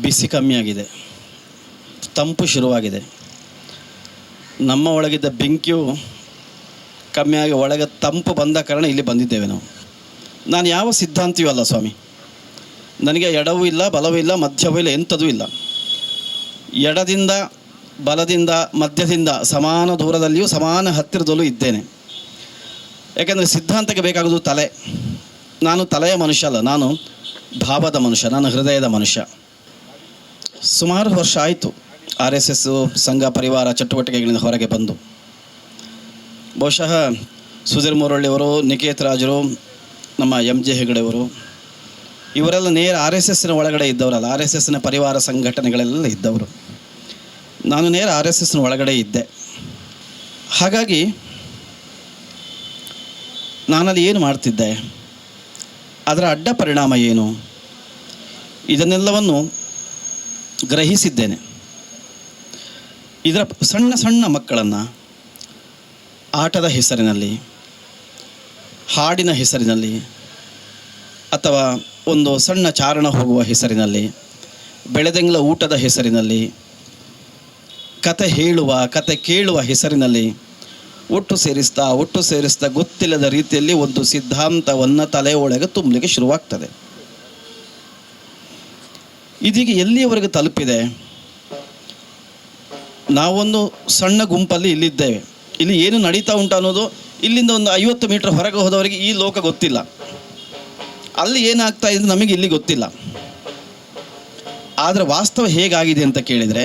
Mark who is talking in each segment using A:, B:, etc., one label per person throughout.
A: ಬಿಸಿ ಕಮ್ಮಿಯಾಗಿದೆ. ತಂಪು ಶುರುವಾಗಿದೆ. ನಮ್ಮ ಒಳಗಿದ್ದ ಬೆಂಕಿಯು ಕಮ್ಮಿಯಾಗಿ ಒಳಗೆ ತಂಪು ಬಂದ ಕಾರಣ ಇಲ್ಲಿ ಬಂದಿದ್ದೇವೆ ನಾವು. ನಾನು ಯಾವ ಸಿದ್ಧಾಂತಿಯೂ ಅಲ್ಲ ಸ್ವಾಮಿ. ನನಗೆ ಎಡವೂ ಇಲ್ಲ, ಬಲವೂ ಇಲ್ಲ, ಮಧ್ಯವೂ ಇಲ್ಲ, ಎಂಥದೂ ಇಲ್ಲ. ಎಡದಿಂದ, ಬಲದಿಂದ, ಮಧ್ಯದಿಂದ ಸಮಾನ ದೂರದಲ್ಲಿಯೂ ಸಮಾನ ಹತ್ತಿರದಲ್ಲೂ ಇದ್ದೇನೆ. ಯಾಕೆಂದರೆ ಸಿದ್ಧಾಂತಕ್ಕೆ ಬೇಕಾಗೋದು ತಲೆ. ನಾನು ತಲೆಯ ಮನುಷ್ಯ ಅಲ್ಲ, ನಾನು ಭಾವದ ಮನುಷ್ಯ, ನಾನು ಹೃದಯದ ಮನುಷ್ಯ. ಸುಮಾರು ವರ್ಷ ಆಯಿತು ಆರ್ ಎಸ್ ಎಸ್ಸು ಸಂಘ ಪರಿವಾರ ಚಟುವಟಿಕೆಗಳಿಂದ ಹೊರಗೆ ಬಂದು. ಬಹುಶಃ ಸುಧೀರ್ ಮುರಳಿಯವರು ನಿಕೇತ್ ರಾಜರು, ನಮ್ಮ ಎಂ ಜೆ ಹೆಗಡೆಯವರು ಇವರೆಲ್ಲ ನೇರ ಆರ್ ಎಸ್ ಎಸ್ನ ಒಳಗಡೆ ಇದ್ದವರಲ್ಲ, ಆರ್ ಎಸ್ ಎಸ್ನ ಪರಿವಾರ ಸಂಘಟನೆಗಳೆಲ್ಲ ಇದ್ದವರು. ನಾನು ನೇರ ಆರ್ ಎಸ್ ಎಸ್ನ ಒಳಗಡೆ ಇದ್ದೆ. ಹಾಗಾಗಿ ನಾನಲ್ಲಿ ಏನು ಮಾಡ್ತಿದ್ದೆ? ಅದರ ಅಡ್ಡ ಪರಿಣಾಮ ಏನು? ಇದನ್ನೆಲ್ಲವನ್ನು ಗ್ರಹಿಸಿದ್ದೇನೆ. ಇದರ ಸಣ್ಣ ಸಣ್ಣ ಮಕ್ಕಳನ್ನು ಆಟದ ಹೆಸರಿನಲ್ಲಿ, ಹಾಡಿನ ಹೆಸರಿನಲ್ಲಿ, ಅಥವಾ ಒಂದು ಸಣ್ಣ ಚಾರಣ ಹೋಗುವ ಹೆಸರಿನಲ್ಲಿ, ಬೆಳೆದಂಗ್ಲ ಊಟದ ಹೆಸರಿನಲ್ಲಿ, ಕತೆ ಹೇಳುವ, ಕತೆ ಕೇಳುವ ಹೆಸರಿನಲ್ಲಿ ಒಟ್ಟು ಸೇರಿಸ್ತಾ ಒಟ್ಟು ಸೇರಿಸ್ತಾ ಗೊತ್ತಿಲ್ಲದ ರೀತಿಯಲ್ಲಿ ಒಂದು ಸಿದ್ಧಾಂತವನ್ನು ತಲೆ ಒಳಗೆ ತುಂಬಲಿಕ್ಕೆ ಶುರುವಾಗ್ತದೆ. ಇದೀಗ ಎಲ್ಲಿಯವರೆಗೆ ತಲುಪಿದೆ? ನಾವೊಂದು ಸಣ್ಣ ಗುಂಪಲ್ಲಿ ಇಲ್ಲಿದ್ದೇವೆ. ಇಲ್ಲಿ ಏನು ನಡೀತಾ ಉಂಟು ಅನ್ನೋದು ಇಲ್ಲಿಂದ ಒಂದು ಐವತ್ತು ಮೀಟರ್ ಹೊರಗೆ ಹೋದವರಿಗೆ ಈ ಲೋಕ ಗೊತ್ತಿಲ್ಲ. ಅಲ್ಲಿ ಏನಾಗ್ತಾ ಇದೆ ನಮಗೆ ಇಲ್ಲಿ ಗೊತ್ತಿಲ್ಲ. ಆದರೆ ವಾಸ್ತವ ಹೇಗಾಗಿದೆ ಅಂತ ಕೇಳಿದರೆ,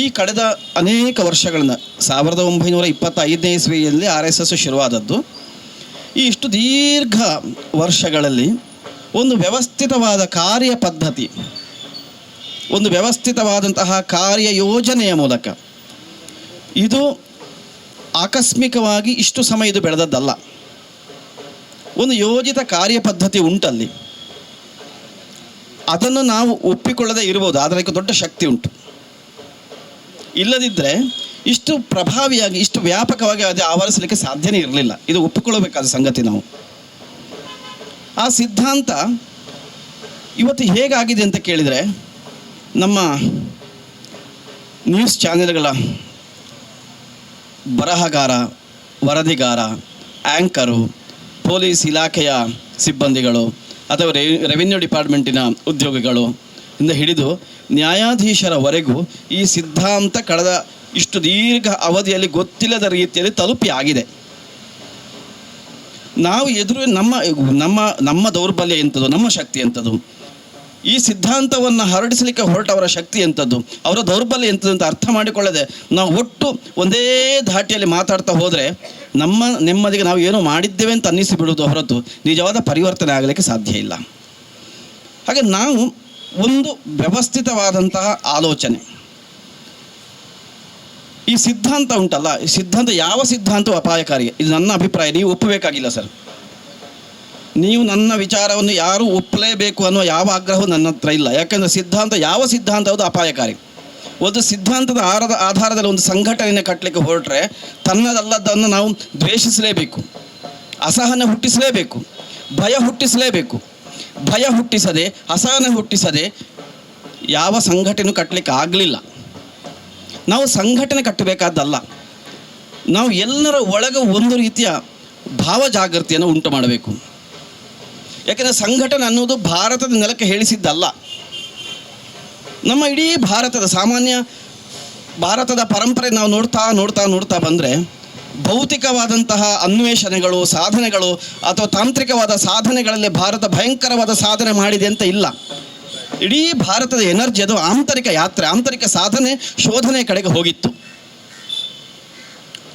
A: ಈ ಕಳೆದ ಅನೇಕ ವರ್ಷಗಳಿಂದ ಸಾವಿರದ ಒಂಬೈನೂರ ಇಪ್ಪತ್ತೈದನೇ ಇಸ್ವಿಯಲ್ಲಿ ಆರ್ ಎಸ್ ಎಸ್ ಶುರುವಾದದ್ದು, ಈ ಇಷ್ಟು ದೀರ್ಘ ವರ್ಷಗಳಲ್ಲಿ ಒಂದು ವ್ಯವಸ್ಥಿತವಾದ ಕಾರ್ಯ ಪದ್ಧತಿ ಒಂದು ವ್ಯವಸ್ಥಿತವಾದಂತಹ ಕಾರ್ಯ ಯೋಜನೆಯ ಮೂಲಕ. ಇದು ಆಕಸ್ಮಿಕವಾಗಿ ಇಷ್ಟು ಸಮಯ ಇದು ಬೆಳೆದದ್ದಲ್ಲ. ಒಂದು ಯೋಜಿತ ಕಾರ್ಯ ಪದ್ಧತಿ ಉಂಟಲ್ಲಿ. ಅದನ್ನು ನಾವು ಒಪ್ಪಿಕೊಳ್ಳದೆ ಇರ್ಬೋದು ಆದರೆ ಅದಕ್ಕೆ ದೊಡ್ಡ ಶಕ್ತಿ ಉಂಟು. ಇಲ್ಲದಿದ್ದರೆ ಇಷ್ಟು ಪ್ರಭಾವಿಯಾಗಿ, ಇಷ್ಟು ವ್ಯಾಪಕವಾಗಿ ಅದು ಆವರಿಸಲಿಕ್ಕೆ ಸಾಧ್ಯನೇ ಇರಲಿಲ್ಲ. ಇದು ಒಪ್ಪಿಕೊಳ್ಳಬೇಕಾದ ಸಂಗತಿ ನಾವು. ಆ ಸಿದ್ಧಾಂತ ಇವತ್ತು ಹೇಗಾಗಿದೆ ಅಂತ ಕೇಳಿದರೆ ನಮ್ಮ ನ್ಯೂಸ್ ಚಾನೆಲ್ಗಳ ಬರಹಗಾರ, ವರದಿಗಾರ ಆ್ಯಂಕರು ಪೊಲೀಸ್ ಇಲಾಖೆಯ ಸಿಬ್ಬಂದಿಗಳು ಅಥವಾ ರೆ ರೆವಿನ್ಯೂ ಡಿಪಾರ್ಟ್ಮೆಂಟಿನ ಉದ್ಯೋಗಿಗಳು ಇಂದ ಹಿಡಿದು ನ್ಯಾಯಾಧೀಶರವರೆಗೂ ಈ ಸಿದ್ಧಾಂತ ಕಳೆದ ಇಷ್ಟು ದೀರ್ಘ ಅವಧಿಯಲ್ಲಿ ಗೊತ್ತಿಲ್ಲದ ರೀತಿಯಲ್ಲಿ ತಲುಪಿ ಆಗಿದೆ. ನಾವು ಎದುರು ನಮ್ಮ ನಮ್ಮ ನಮ್ಮ ದೌರ್ಬಲ್ಯ ಎಂಥದ್ದು ನಮ್ಮ ಶಕ್ತಿ ಎಂಥದ್ದು ಈ ಸಿದ್ಧಾಂತವನ್ನು ಹರಡಿಸಲಿಕ್ಕೆ ಹೊರಟವರ ಶಕ್ತಿ ಎಂಥದ್ದು? ಅವರ ದೌರ್ಬಲ್ಯ ಎಂಥದ್ದು ಅಂತ ಅರ್ಥ ಮಾಡಿಕೊಳ್ಳದೆ ನಾವು ಒಟ್ಟು ಒಂದೇ ಧಾಟಿಯಲ್ಲಿ ಮಾತಾಡ್ತಾ ಹೋದರೆ ನಮ್ಮ ನೆಮ್ಮದಿಗೆ ನಾವು ಏನು ಮಾಡಿದ್ದೇವೆ ಅಂತ ಅನ್ನಿಸಿ ಬಿಡುವುದು ಹೊರತು ನಿಜವಾದ ಪರಿವರ್ತನೆ ಆಗಲಿಕ್ಕೆ ಸಾಧ್ಯ ಇಲ್ಲ. ಹಾಗೆ ನಾವು ಒಂದು ವ್ಯವಸ್ಥಿತವಾದಂತಹ ಆಲೋಚನೆ. ಈ ಸಿದ್ಧಾಂತ ಉಂಟಲ್ಲ, ಈ ಸಿದ್ಧಾಂತ ಯಾವ ಸಿದ್ಧಾಂತವು ಅಪಾಯಕಾರಿ. ಇದು ನನ್ನ ಅಭಿಪ್ರಾಯ, ನೀವು ಒಪ್ಪಬೇಕಾಗಿಲ್ಲ ಸರ್. ನೀವು ನನ್ನ ವಿಚಾರವನ್ನು ಯಾರು ಒಪ್ಪಲೇಬೇಕು ಅನ್ನೋ ಯಾವ ಆಗ್ರಹವೂ ನನ್ನ ಹತ್ರ ಇಲ್ಲ. ಯಾಕಂದರೆ ಸಿದ್ಧಾಂತ, ಯಾವ ಸಿದ್ಧಾಂತ ಅದು ಅಪಾಯಕಾರಿ. ಒಂದು ಸಿದ್ಧಾಂತದ ಆರದ ಆಧಾರದಲ್ಲಿ ಒಂದು ಸಂಘಟನೆಯನ್ನು ಕಟ್ಟಲಿಕ್ಕೆ ಹೊರಟ್ರೆ ತನ್ನದಲ್ಲದನ್ನು ನಾವು ದ್ವೇಷಿಸಲೇಬೇಕು. ಅಸಹನ ಹುಟ್ಟಿಸಲೇಬೇಕು. ಭಯ ಹುಟ್ಟಿಸಲೇಬೇಕು. ಭಯ ಹುಟ್ಟಿಸದೆ, ಅಸಹನ ಹುಟ್ಟಿಸದೆ ಯಾವ ಸಂಘಟನೆ ಕಟ್ಟಲಿಕ್ಕೆ ಆಗಲಿಲ್ಲ. ನಾವು ಸಂಘಟನೆ ಕಟ್ಟಬೇಕಾದ್ದಲ್ಲ ನಾವು ಎಲ್ಲರ ಒಳಗೆ ಒಂದು ರೀತಿಯ ಭಾವ ಜಾಗೃತಿಯನ್ನು ಉಂಟು ಮಾಡಬೇಕು. ಯಾಕೆಂದರೆ ಸಂಘಟನೆ ಅನ್ನೋದು ಭಾರತದ ನೆಲಕ್ಕೆ ಹೇಳಿಸಿದ್ದಲ್ಲ. ನಮ್ಮ ಇಡೀ ಭಾರತದ ಸಾಮಾನ್ಯ ಭಾರತದ ಪರಂಪರೆ ನಾವು ನೋಡ್ತಾ ನೋಡ್ತಾ ನೋಡ್ತಾ ಬಂದರೆ ಭೌತಿಕವಾದಂತಹ ಅನ್ವೇಷಣೆಗಳು, ಸಾಧನೆಗಳು ಅಥವಾ ತಾಂತ್ರಿಕವಾದ ಸಾಧನೆಗಳಲ್ಲಿ ಭಾರತ ಭಯಂಕರವಾದ ಸಾಧನೆ ಮಾಡಿದೆ ಅಂತ ಇಲ್ಲ. ಇಡೀ ಭಾರತದ ಎನರ್ಜಿ ಅದು ಆಂತರಿಕ ಯಾತ್ರೆ, ಆಂತರಿಕ ಸಾಧನೆ, ಶೋಧನೆ ಕಡೆಗೆ ಹೋಗಿತ್ತು.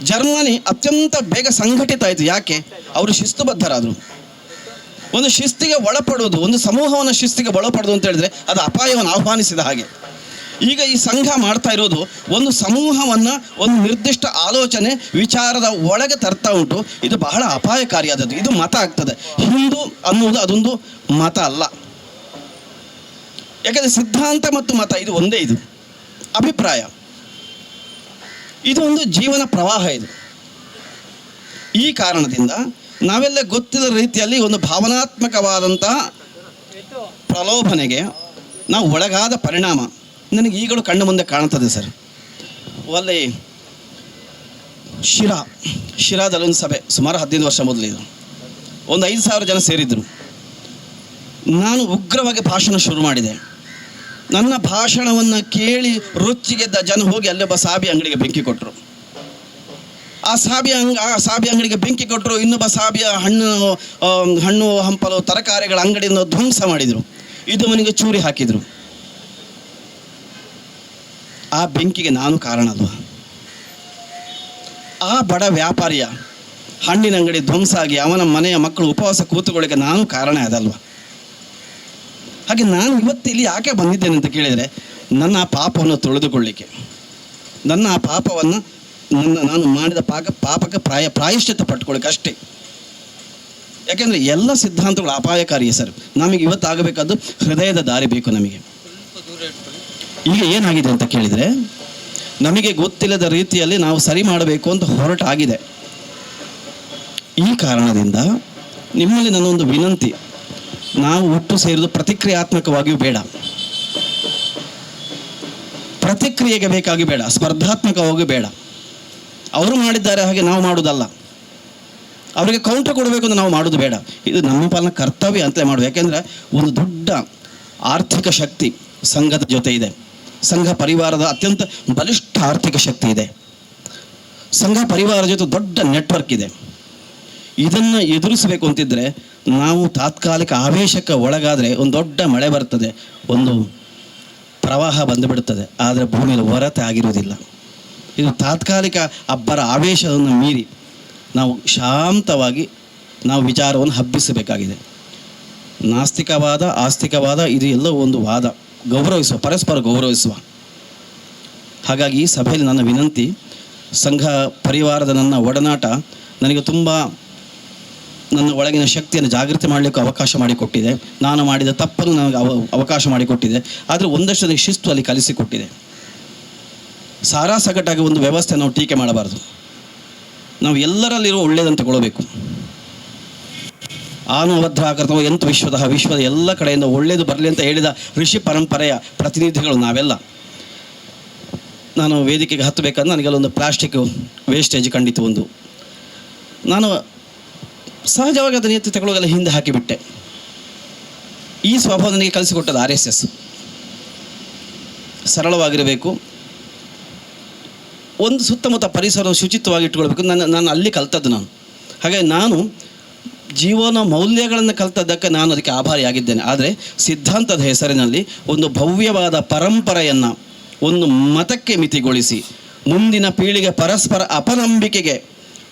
A: ಜರ್ಮನಿ ಅತ್ಯಂತ ಬೇಗ ಸಂಘಟಿತ ಆಯಿತು. ಯಾಕೆ? ಅವರು ಶಿಸ್ತುಬದ್ಧರಾದರು. ಒಂದು ಶಿಸ್ತಿಗೆ ಒಳಪಡುವುದು, ಒಂದು ಸಮೂಹವನ್ನು ಶಿಸ್ತಿಗೆ ಒಳಪಡುವುದು ಅಂತ ಹೇಳಿದ್ರೆ ಅದು ಅಪಾಯವನ್ನು ಆಹ್ವಾನಿಸಿದ ಹಾಗೆ. ಈಗ ಈ ಸಂಘ ಮಾಡ್ತಾ ಇರೋದು ಒಂದು ಸಮೂಹವನ್ನು ಒಂದು ನಿರ್ದಿಷ್ಟ ಆಲೋಚನೆ, ವಿಚಾರದ ಒಳಗೆ ತರ್ತಾ ಉಂಟು. ಇದು ಬಹಳ ಅಪಾಯಕಾರಿಯಾದದ್ದು ಇದು ಮತ ಆಗ್ತದೆ. ಹಿಂದೂ ಅನ್ನುವುದು ಅದೊಂದು ಮತ ಅಲ್ಲ. ಯಾಕಂದರೆ ಸಿದ್ಧಾಂತ ಮತ್ತು ಮತ, ಇದು ಒಂದೇ ಇದು. ಅಭಿಪ್ರಾಯ. ಇದು ಒಂದು ಜೀವನ ಪ್ರವಾಹ ಇದು. ಈ ಕಾರಣದಿಂದ ನಾವೆಲ್ಲ ಗೊತ್ತಿದ ರೀತಿಯಲ್ಲಿ ಒಂದು ಭಾವನಾತ್ಮಕವಾದಂಥ ಪ್ರಲೋಭನೆಗೆ ನಾವು ಒಳಗಾದ ಪರಿಣಾಮ ನನಗೆ ಈಗಲೂ ಕಣ್ಣು ಮುಂದೆ ಕಾಣ್ತದೆ ಸರ್. ಅಲ್ಲಿ ಶಿರಾ ಶಿರಾದಲ್ಲಿ ಒಂದು ಸಭೆ, ಸುಮಾರು ಹದಿನೈದು ವರ್ಷ ಮೊದಲಿದು ಒಂದು ಐದು ಸಾವಿರ ಜನ ಸೇರಿದ್ದರು ನಾನು ಉಗ್ರವಾಗಿ ಭಾಷಣ ಶುರು ಮಾಡಿದೆ. ನನ್ನ ಭಾಷಣವನ್ನು ಕೇಳಿ ರುಚಿಗೆದ್ದ ಜನ ಹೋಗಿ ಅಲ್ಲೊಬ್ಬ ಸಾಬಿ ಅಂಗಡಿಗೆ ಬೆಂಕಿ ಕೊಟ್ಟರು ಆ ಸಾಬಿ ಅಂಗ, ಆ ಸಾಬಿ ಅಂಗಡಿಗೆ ಬೆಂಕಿ ಕೊಟ್ಟರು, ಇನ್ನೊಬ್ಬ ಸಾಬಿಯ ಹಣ್ಣು ಹಣ್ಣು, ಹಂಪಲು, ತರಕಾರಿಗಳ ಅಂಗಡಿಯನ್ನು ಧ್ವಂಸ ಮಾಡಿದರು. ಇದು ಮನೆಗೆ ಚೂರಿ ಹಾಕಿದರು. ಆ ಬೆಂಕಿಗೆ ನಾನು ಕಾರಣ ಅಲ್ವಾ? ಆ ಬಡ ವ್ಯಾಪಾರಿಯ ಹಣ್ಣಿನ ಅಂಗಡಿ ಧ್ವಂಸ ಆಗಿ ಅವನ ಮನೆಯ ಮಕ್ಕಳು ಉಪವಾಸ ಕೂತುಗಳಿಗೆ ನಾನು ಕಾರಣ ಅದಲ್ವ? ಹಾಗೆ ನಾನು ಇವತ್ತು ಇಲ್ಲಿ ಯಾಕೆ ಬಂದಿದ್ದೇನೆ ಅಂತ ಕೇಳಿದರೆ, ನನ್ನ ಪಾಪವನ್ನು ತೊಳೆದುಕೊಳ್ಳಿಕ್ಕೆ, ನನ್ನ ಆ ಪಾಪವನ್ನು ನನ್ನ ನಾನು ಮಾಡಿದ ಪಾಕ ಪಾಪಕ್ಕೆ ಪ್ರಾಯ ಪ್ರಾಯಶ್ಚಿತ್ತ ಪಟ್ಕೊಳ್ಳಿಕ್ಕೆ ಅಷ್ಟೇ. ಯಾಕೆಂದರೆ ಎಲ್ಲ ಸಿದ್ಧಾಂತಗಳು ಅಪಾಯಕಾರಿ ಸರ್. ನಮಗೆ ಇವತ್ತಾಗಬೇಕಾದ್ದು ಹೃದಯದ ದಾರಿ ಬೇಕು ನಮಗೆ. ಈಗ ಏನಾಗಿದೆ ಅಂತ ಕೇಳಿದರೆ, ನಮಗೆ ಗೊತ್ತಿಲ್ಲದ ರೀತಿಯಲ್ಲಿ ನಾವು ಸರಿ ಮಾಡಬೇಕು ಅಂತ ಹೊರಟಾಗಿದೆ ಈ ಕಾರಣದಿಂದ ನಿಮ್ಮಲ್ಲಿ ನನ್ನೊಂದು ವಿನಂತಿ, ನಾವು ಒಟ್ಟು ಸೇರಿದು ಪ್ರತಿಕ್ರಿಯಾತ್ಮಕವಾಗಿಯೂ ಬೇಡ. ಪ್ರತಿಕ್ರಿಯೆಗೆ ಬೇಕಾಗಿ ಬೇಡ ಸ್ಪರ್ಧಾತ್ಮಕವಾಗಿ ಬೇಡ. ಅವರು ಮಾಡಿದ್ದಾರೆ ಹಾಗೆ ನಾವು ಮಾಡುವುದಲ್ಲ. ಅವರಿಗೆ ಕೌಂಟರ್ ಕೊಡಬೇಕು ಅಂತ ನಾವು ಮಾಡೋದು ಬೇಡ. ಇದು ನಮ್ಮ ಪಾಲನ ಕರ್ತವ್ಯ ಅಂತಲೇ ಮಾಡೋದು ಯಾಕೆಂದರೆ ಒಂದು ದೊಡ್ಡ ಆರ್ಥಿಕ ಶಕ್ತಿ ಸಂಘದ ಜೊತೆ ಇದೆ. ಸಂಘ ಪರಿವಾರದ ಅತ್ಯಂತ ಬಲಿಷ್ಠ ಆರ್ಥಿಕ ಶಕ್ತಿ ಇದೆ. ಸಂಘ ಪರಿವಾರ ಜೊತೆ ದೊಡ್ಡ ನೆಟ್ವರ್ಕ್ ಇದೆ. ಇದನ್ನು ಎದುರಿಸಬೇಕು ಅಂತಿದ್ದರೆ ನಾವು ತಾತ್ಕಾಲಿಕ ಆವೇಶಕ್ಕೆ ಒಳಗಾದರೆ ಒಂದು ದೊಡ್ಡ ಮಳೆ ಬರ್ತದೆ. ಒಂದು ಪ್ರವಾಹ ಬಂದುಬಿಡುತ್ತದೆ ಆದರೆ ಭೂಮಿಯಲ್ಲಿ ಹೊರತೆ ಆಗಿರುವುದಿಲ್ಲ. ಇದು ತಾತ್ಕಾಲಿಕ ಅಬ್ಬರ ಆವೇಶವನ್ನು ಮೀರಿ ನಾವು ಶಾಂತವಾಗಿ ನಾವು ವಿಚಾರವನ್ನು ಹಬ್ಬಿಸಬೇಕಾಗಿದೆ. ನಾಸ್ತಿಕವಾದ, ಆಸ್ತಿಕವಾದ, ಇದು ಎಲ್ಲ ಒಂದು ವಾದ. ಗೌರವಿಸುವ, ಪರಸ್ಪರ ಗೌರವಿಸುವ. ಹಾಗಾಗಿ ಈ ಸಭೆಯಲ್ಲಿ ನನ್ನ ವಿನಂತಿ, ಸಂಘ ಪರಿವಾರದ ನನ್ನ ಒಡನಾಟ ನನಗೆ ತುಂಬ ನನ್ನ ಒಳಗಿನ ಶಕ್ತಿಯನ್ನು ಜಾಗೃತಿ ಮಾಡಲಿಕ್ಕೆ ಅವಕಾಶ ಮಾಡಿಕೊಟ್ಟಿದೆ. ನಾನು ಮಾಡಿದ ತಪ್ಪನ್ನು ನನಗೆ ಅವ, ಅವಕಾಶ ಮಾಡಿಕೊಟ್ಟಿದೆ. ಆದರೆ ಒಂದಷ್ಟು ನನಗೆ ಶಿಸ್ತು ಅಲ್ಲಿ ಕಲಿಸಿಕೊಟ್ಟಿದೆ. ಸಾರಾ ಸಗಟಾಗಿ ಒಂದು ವ್ಯವಸ್ಥೆ ನಾವು ಟೀಕೆ ಮಾಡಬಾರ್ದು. ನಾವು ಎಲ್ಲರಲ್ಲಿರುವ ಒಳ್ಳೆಯದನ್ನು ತಗೊಳ್ಬೇಕು. ಆನು ಅಭದ್ರಾಕೃತವು ಎಂತ ವಿಶ್ವದ ವಿಶ್ವದ ಎಲ್ಲ ಕಡೆಯಿಂದ ಒಳ್ಳೆಯದು ಬರಲಿ ಅಂತ ಹೇಳಿದ ಋಷಿ ಪರಂಪರೆಯ ಪ್ರತಿನಿಧಿಗಳು ನಾವೆಲ್ಲ. ನಾನು ವೇದಿಕೆಗೆ ಹತ್ತಬೇಕಂದ್ರೆ ನನಗೆಲ್ಲೊಂದು ಪ್ಲಾಸ್ಟಿಕ್ ವೇಸ್ಟೇಜ್ ಕಂಡಿತು ಒಂದು. ನಾನು ಸಹಜವಾಗಿ ಅದನ್ನು ಎತ್ತಿ ಹಿಂದೆ ಹಾಕಿಬಿಟ್ಟೆ. ಈ ಸ್ವಭಾವ ನನಗೆ ಕಲಿಸಿಕೊಟ್ಟದ ಆರ್ ಎಸ್ ಎಸ್. ಸರಳವಾಗಿರಬೇಕು. ಒಂದು ಸುತ್ತಮುತ್ತ ಪರಿಸರ ಶುಚಿತ್ವವಾಗಿ ಇಟ್ಕೊಳ್ಬೇಕು. ನನ್ನ, ನಾನು ಅಲ್ಲಿ ಕಲ್ತದ್ದು ನಾನು. ಹಾಗೆ ನಾನು ಜೀವನ ಮೌಲ್ಯಗಳನ್ನು ಕಲ್ತದ್ದಕ್ಕೆ ನಾನು ಅದಕ್ಕೆ ಆಭಾರಿಯಾಗಿದ್ದೇನೆ ಆದರೆ ಸಿದ್ಧಾಂತದ ಹೆಸರಿನಲ್ಲಿ ಒಂದು ಭವ್ಯವಾದ ಪರಂಪರೆಯನ್ನು ಒಂದು ಮತಕ್ಕೆ ಮಿತಿಗೊಳಿಸಿ, ಮುಂದಿನ ಪೀಳಿಗೆ ಪರಸ್ಪರ ಅಪನಂಬಿಕೆಗೆ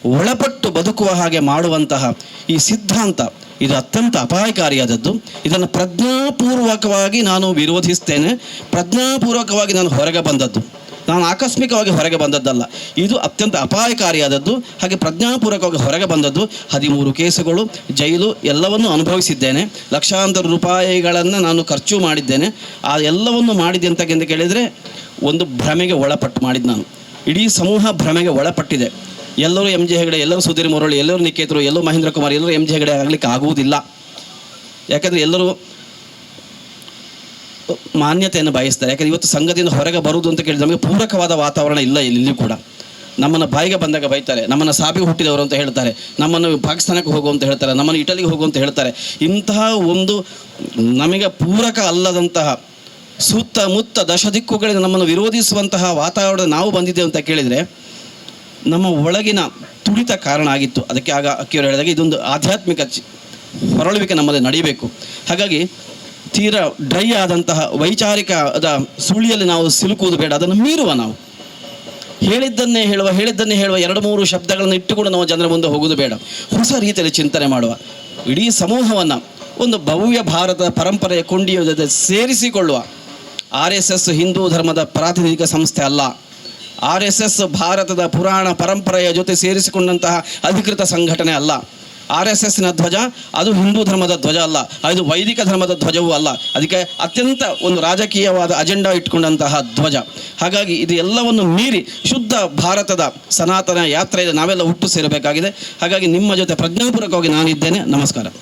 A: ಒಳಪಟ್ಟು ಬದುಕುವ ಹಾಗೆ ಮಾಡುವಂತಹ ಈ ಸಿದ್ಧಾಂತ, ಇದು ಅತ್ಯಂತ ಅಪಾಯಕಾರಿಯಾದದ್ದು. ಇದನ್ನು ಪ್ರಜ್ಞಾಪೂರ್ವಕವಾಗಿ ನಾನು ವಿರೋಧಿಸ್ತೇನೆ. ಪ್ರಜ್ಞಾಪೂರ್ವಕವಾಗಿ ನಾನು ಹೊರಗೆ ಬಂದದ್ದು. ನಾನು ಆಕಸ್ಮಿಕವಾಗಿ ಹೊರಗೆ ಬಂದದ್ದಲ್ಲ. ಇದು ಅತ್ಯಂತ ಅಪಾಯಕಾರಿಯಾದದ್ದು, ಹಾಗೆ ಪ್ರಜ್ಞಾಪೂರ್ವಕವಾಗಿ ಹೊರಗೆ ಬಂದದ್ದು. ಹದಿಮೂರು ಕೇಸುಗಳು, ಜೈಲು ಎಲ್ಲವನ್ನು ಅನುಭವಿಸಿದ್ದೇನೆ. ಲಕ್ಷಾಂತರ ರೂಪಾಯಿಗಳನ್ನು ನಾನು ಖರ್ಚು ಮಾಡಿದ್ದೇನೆ. ಆ ಎಲ್ಲವನ್ನು ಮಾಡಿದೆ ಅಂತ ಎಂದು ಕೇಳಿದರೆ ಒಂದು ಭ್ರಮೆಗೆ ಒಳಪಟ್ಟು ಮಾಡಿದ್ದು ನಾನು. ಇಡೀ ಸಮೂಹ ಭ್ರಮೆಗೆ ಒಳಪಟ್ಟಿದೆ. ಎಲ್ಲರೂ ಎಂ ಜೆ ಹೆಗಡೆ, ಎಲ್ಲರೂ ಸುಧೀರ್ ಮುರಳಿ, ಎಲ್ಲರೂ ನಿಕೇತರು, ಎಲ್ಲರೂ ಮಹೇಂದ್ರ ಕುಮಾರ್, ಎಲ್ಲರೂ ಎಂ ಜೆ ಹೆಗಡೆ ಆಗಲಿಕ್ಕೆ ಆಗುವುದಿಲ್ಲ. ಯಾಕಂದರೆ ಎಲ್ಲರೂ ಮಾನ್ಯತೆಯನ್ನು ಬಯಸ್ತಾರೆ. ಯಾಕಂದರೆ ಇವತ್ತು ಸಂಘದಿಂದ ಹೊರಗೆ ಬರುವುದು ಅಂತ ಕೇಳಿದ್ರೆ ನಮಗೆ ಪೂರಕವಾದ ವಾತಾವರಣ ಇಲ್ಲ ಇಲ್ಲಿ ಕೂಡ. ನಮ್ಮನ್ನು ಬಾಯಿಗೆ ಬಂದಾಗ ಬೈತಾರೆ. ನಮ್ಮನ್ನು ಸಾಬಿ ಹುಟ್ಟಿದವರು ಅಂತ ಹೇಳ್ತಾರೆ. ನಮ್ಮನ್ನು ಪಾಕಿಸ್ತಾನಕ್ಕೆ ಹೋಗು ಅಂತ ಹೇಳ್ತಾರೆ. ನಮ್ಮನ್ನು ಇಟಲಿಗೆ ಹೋಗು ಅಂತ ಹೇಳ್ತಾರೆ. ಇಂತಹ ಒಂದು ನಮಗೆ ಪೂರಕ ಅಲ್ಲದಂತಹ ಸುತ್ತಮುತ್ತ ದಶ ದಿಕ್ಕುಗಳಿಂದ ನಮ್ಮನ್ನು ವಿರೋಧಿಸುವಂತಹ ವಾತಾವರಣ ನಾವು ಬಂದಿದ್ದೇವೆ ಅಂತ ಕೇಳಿದರೆ ನಮ್ಮ ಒಳಗಿನ ತುಡಿತ ಕಾರಣ ಆಗಿತ್ತು. ಅದಕ್ಕೆ ಆಗ ಅಕ್ಕಿಯವರು ಹೇಳಿದಾಗ ಇದೊಂದು ಆಧ್ಯಾತ್ಮಿಕ ಹೊರಳುವಿಕೆ ನಮ್ಮಲ್ಲಿ ನಡೀಬೇಕು. ಹಾಗಾಗಿ ತೀರಾ ಡ್ರೈ ಆದಂತಹ ವೈಚಾರಿಕದ ಸುಳಿಯಲ್ಲಿ ನಾವು ಸಿಲುಕುವುದು ಬೇಡ, ಅದನ್ನು ಮೀರುವ ನಾವು. ಹೇಳಿದ್ದನ್ನೇ ಹೇಳುವ ಹೇಳಿದ್ದನ್ನೇ ಹೇಳುವ ಎರಡು ಮೂರು ಶಬ್ದಗಳನ್ನು ಇಟ್ಟುಕೊಂಡು ನಾವು ಜನರ ಮುಂದೆ ಹೋಗುವುದು ಬೇಡ. ಹೊಸ ರೀತಿಯಲ್ಲಿ ಚಿಂತನೆ ಮಾಡುವ. ಇಡೀ ಸಮೂಹವನ್ನು ಒಂದು ಭವ್ಯ ಭಾರತದ ಪರಂಪರೆಯ ಕೊಂಡಿಯ ಸೇರಿಸಿಕೊಳ್ಳುವ. ಆರ್ ಎಸ್ ಎಸ್ ಹಿಂದೂ ಧರ್ಮದ ಪ್ರಾತಿನಿಧಿಕ ಸಂಸ್ಥೆ ಅಲ್ಲ. ಆರ್ ಎಸ್ ಭಾರತದ ಪುರಾಣ ಪರಂಪರೆಯ ಜೊತೆ ಸೇರಿಸಿಕೊಂಡಂತಹ ಅಧಿಕೃತ ಸಂಘಟನೆ ಅಲ್ಲ. ಆರ್ ಎಸ್ ಎಸ್ನ ಧ್ವಜ, ಅದು ಹಿಂದೂ ಧರ್ಮದ ಧ್ವಜ ಅಲ್ಲ, ಅದು ವೈದಿಕ ಧರ್ಮದ ಧ್ವಜವೂ ಅಲ್ಲ. ಅದಕ್ಕೆ ಅತ್ಯಂತ ಒಂದು ರಾಜಕೀಯವಾದ ಅಜೆಂಡಾ ಇಟ್ಕೊಂಡಂತಹ ಧ್ವಜ. ಹಾಗಾಗಿ ಇದು ಎಲ್ಲವನ್ನು ಮೀರಿ ಶುದ್ಧ ಭಾರತದ ಸನಾತನ ಯಾತ್ರೆಯಲ್ಲಿ ನಾವೆಲ್ಲ ಹುಟ್ಟು ಸೇರಬೇಕಾಗಿದೆ. ಹಾಗಾಗಿ ನಿಮ್ಮ ಜೊತೆ ಪ್ರಜ್ಞಾಪೂರ್ವಕವಾಗಿ ನಾನಿದ್ದೇನೆ. ನಮಸ್ಕಾರ.